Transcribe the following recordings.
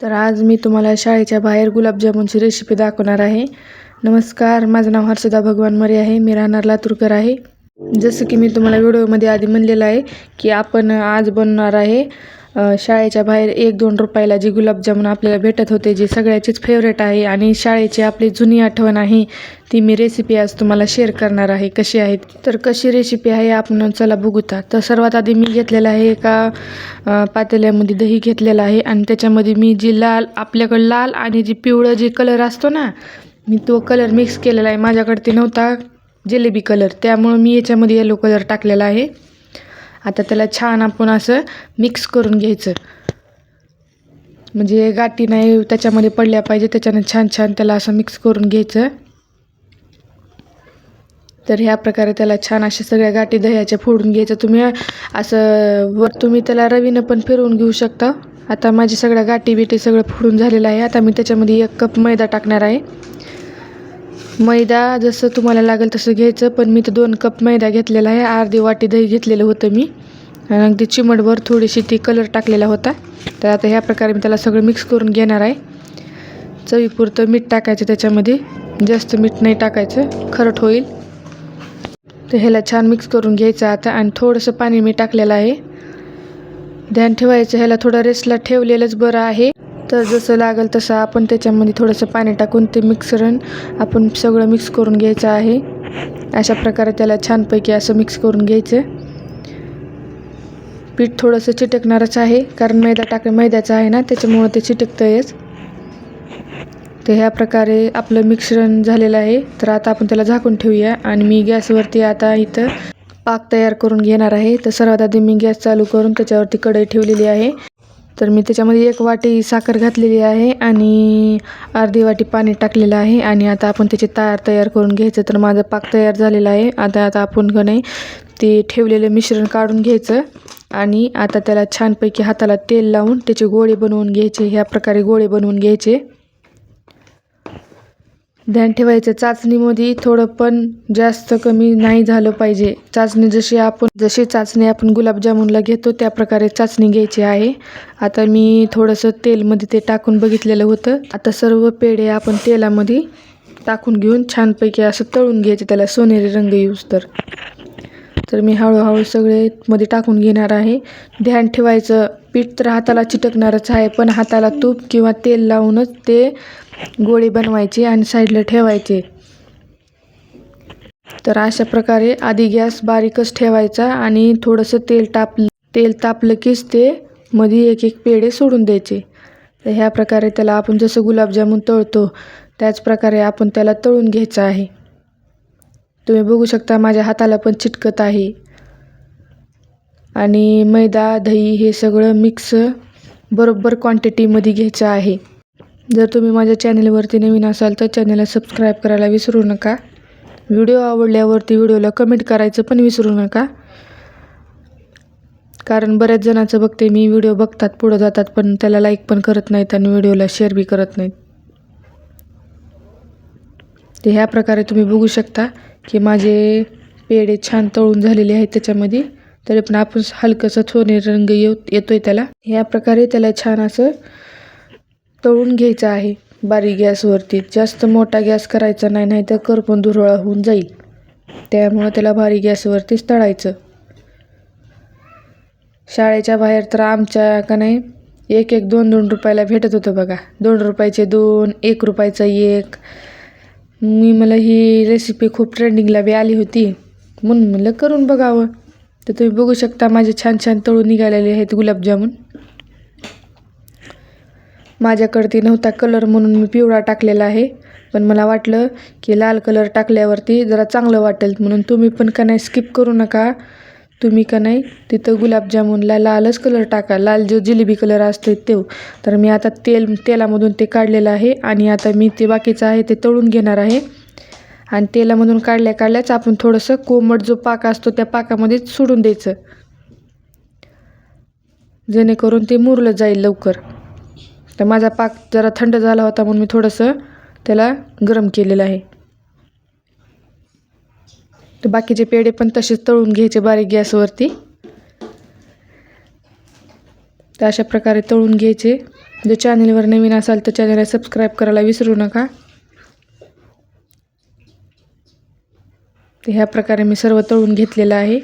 तर आज मी तुम्हाला शाळेच्या बाहेर गुलाबजामुनची रेसिपी दाखवणार आहे. नमस्कार माझं नाव हर्षदा भगवान मरे आहे. मी राहणार लातूरकर आहे. जसं की मी तुम्हाला व्हिडिओमध्ये आधी म्हणलेलं आहे की आपण आज बनवणार आहे शाळेच्या बाहेर एक दोन रुपयाला जी गुलाबजामुन आपल्याला भेटत होते जी सगळ्याचीच फेवरेट आहे आणि शाळेची आपली जुनी आठवण आहे ती मी रेसिपी आज तुम्हाला शेअर करणार आहे कशी आहे तर कशी रेसिपी आहे आपण चला बघूता. तर सर्वात आधी मी घेतलेलं आहे एका पातेल्यामध्ये दही घेतलेलं आहे आणि त्याच्यामध्ये मी जी लाल आपल्याकडं लाल आणि जी पिवळं जे कलर असतो ना मी तो कलर मिक्स केलेला आहे. माझ्याकडे ते नव्हता जिलेबी कलर त्यामुळं मी याच्यामध्ये येलो कलर टाकलेला आहे. आता त्याला छान आपण असं मिक्स करून घ्यायचं. म्हणजे गाठी नाही त्याच्यामध्ये पडल्या पाहिजे त्याच्यानं छान छान त्याला असं मिक्स करून घ्यायचं. तर ह्या प्रकारे त्याला छान अशा सगळ्या गाठी दह्याच्या फोडून घ्यायचं. तुम्ही असं वर तुम्ही त्याला रवीनं पण फिरवून घेऊ शकता. आता माझी सगळ्या गाठी बिटी सगळं फोडून झालेलं आहे. आता मी त्याच्यामध्ये एक कप मैदा टाकणार आहे. मैदा जसं तुम्हाला लागेल तसं घ्यायचं पण मी तर दोन कप मैदा घेतलेला आहे. अर्धी वाटी दही घेतलेलं होतं मी. आणि अगदी चिमटभर थोडीशी ती कलर टाकलेला होता. तर आता ह्या प्रकारे मी त्याला सगळं मिक्स करून घेणार आहे. चवीपुरतं मीठ टाकायचं त्याच्यामध्ये. जास्त मीठ नाही टाकायचं. खरट होईल. तर ह्याला छान मिक्स करून घ्यायचं आता. आणि थोडंसं पाणी मी टाकलेलं आहे. ध्यान ठेवायचं. ह्याला थोडं रेस्टला ठेवलेलंच बरं आहे. तर जसं लागेल तसं आपण त्याच्यामध्ये थोडंसं पाणी टाकून ते मिक्सरन आपण सगळं मिक्स करून घ्यायचं आहे. अशा प्रकारे त्याला छानपैकी असं मिक्स करून घ्यायचं. पीठ थोडंसं चिटकणारच आहे कारण मैदा टाक मैद्याचं आहे ना त्याच्यामुळं ते चिटकतंयच. तर ह्या प्रकारे आपलं मिश्रण झालेलं आहे. तर आता आपण त्याला झाकून ठेवूया आणि मी गॅसवरती आता इथं पाक तयार करून घेणार आहे. तर सर्वात आधी मी गॅस चालू करून त्याच्यावरती कढई ठेवलेली आहे. तर मी त्याच्यामध्ये एक वाटी साखर घातलेली आहे आणि अर्धी वाटी पाणी टाकलेलं आहे. आणि आता आपण त्याचे तार तयार करून घ्यायचं. तर माझं पाक तयार झालेला आहे. आता आता आपण का नाही ते ठेवलेलं मिश्रण काढून घ्यायचं. आणि आता त्याला छानपैकी हाताला तेल लावून त्याचे गोळे बनवून घ्यायचे. ह्या प्रकारे गोळे बनवून घ्यायचे. ध्यान ठेवायचं. चाचणीमध्ये थोडं पण जास्त कमी नाही झालं पाहिजे. चाचणी जशी आपण जशी चाचणी आपण गुलाबजामुनला घेतो त्या प्रकारे चाचणी घ्यायची आहे. आता मी थोडंसं तेलमध्ये ते टाकून बघितलेलं होतं. आता सर्व पेढे आपण तेलामध्ये टाकून घेऊन छानपैकी असं तळून घ्यायचे. त्याला सोनेरी रंग यूज तर. तर मी हळूहळू सगळे मध्ये टाकून घेणार आहे. ध्यान ठेवायचं. पीठ तर हाताला चिटकणारच आहे पण हाताला तूप किंवा तेल लावूनच ते गोळे बनवायचे आणि साईडला ठेवायचे. तर अशा प्रकारे आधी गॅस बारीकच ठेवायचा आणि थोडंसं तेल ताप तेल तापलं कीच ते मध्ये एक एक पेढे सोडून द्यायचे. तर ह्या प्रकारे त्याला आपण जसं गुलाबजामून तळतो त्याच प्रकारे आपण त्याला तळून घ्यायचं आहे. तुम्ही बघू शकता माझ्या हाताला पण चिटकत आहे. आणि मैदा दही हे सगळं मिक्स बरोबर क्वांटिटीमध्ये घ्यायचं आहे. जर तुम्ही माझ्या चॅनेलवरती नवीन असाल तर चॅनलला सबस्क्राईब करायला विसरू नका. व्हिडिओ आवडल्यावरती व्हिडिओला कमेंट करायचं पण विसरू नका. कारण बऱ्याच जणांचं बघते मी व्हिडिओ बघतात पुढं जातात पण त्याला लाईक पण करत नाहीत आणि व्हिडिओला शेअर बी करत नाहीत. ते ह्या प्रकारे तुम्ही बघू शकता की माझे पेढे छान तळून झालेले आहेत त्याच्यामध्ये. तरी पण आपण हलकंसं थोडे रंग येऊ येतोय त्याला. ह्या प्रकारे त्याला छान असं तळून घ्यायचं आहे. बारीक गॅसवरती जास्त मोठा गॅस करायचा नाही नाही तर करपून धुरळा होऊन जाईल. त्यामुळं त्याला बारीक गॅसवरतीच तळायचं. शाळेच्या बाहेर तर आमच्या का नाही एक एक दोन दोन रुपयाला भेटत होतं बघा. दोन रुपयाचे दोन एक रुपयाचं एक. मी मला ही रेसिपी खूप ट्रेंडिंगला बी आली होती. म्हणून म्हणलं करून बघावं. तर तुम्ही बघू शकता माझे छान छान तळून निघालेले आहेत गुलाबजामुन. माझ्याकडती नव्हता कलर म्हणून मी पिवळा टाकलेला आहे. पण मला वाटलं की लाल कलर टाकल्यावरती जरा चांगलं वाटेल म्हणून तुम्ही पण का नाही स्किप करू नका. तुम्ही का नाही तिथं गुलाबजामुनला लालच कलर टाका. लाल जो जिलेबी कलर असतो तो. तर मी आता तेल तेलामधून ते काढलेलं आहे आणि आता मी ते बाकीचं आहे ते तळून घेणार आहे. आणि तेलामधून काढल्या काढल्याच आपण थोडंसं कोमट जो पाक असतो त्या पाकामध्ये सोडून द्यायचं. जेणेकरून ते मुरलं जाईल लवकर. तर माझा पाक जरा थंड झाला होता म्हणून मी थोडंसं त्याला गरम केलेलं आहे. तर बाकीचे पेढे पण तसेच तळून घ्यायचे बारीक गॅसवरती. तर अशा प्रकारे तळून घ्यायचे. जर चॅनेलवर नवीन असाल तर चॅनलला सबस्क्राईब करायला विसरू नका. तर ह्या प्रकारे मी सर्व तळून घेतलेलं आहे.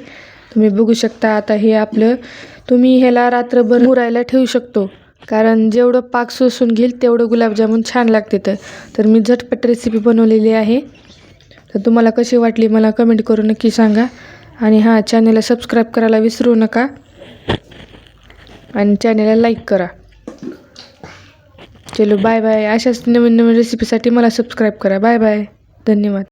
तुम्ही बघू शकता आता हे आपलं तुम्ही ह्याला रात्रभर मुरायला ठेवू शकतो. कारण जेवढं पाक सोसून घेईल तेवढं गुलाबजामुन छान लागते तर. तर मी झटपट रेसिपी बनवलेली आहे. तर तुम्हाला कशी वाटली मला कमेंट करून नक्की सांगा. आणि हां चॅनलला सबस्क्राईब करायला विसरू नका. आणि चॅनलला लाईक करा. चलो बाय बाय अशाच नवीन नवीन रेसिपीसाठी मला सबस्क्राईब करा. बाय बाय धन्यवाद.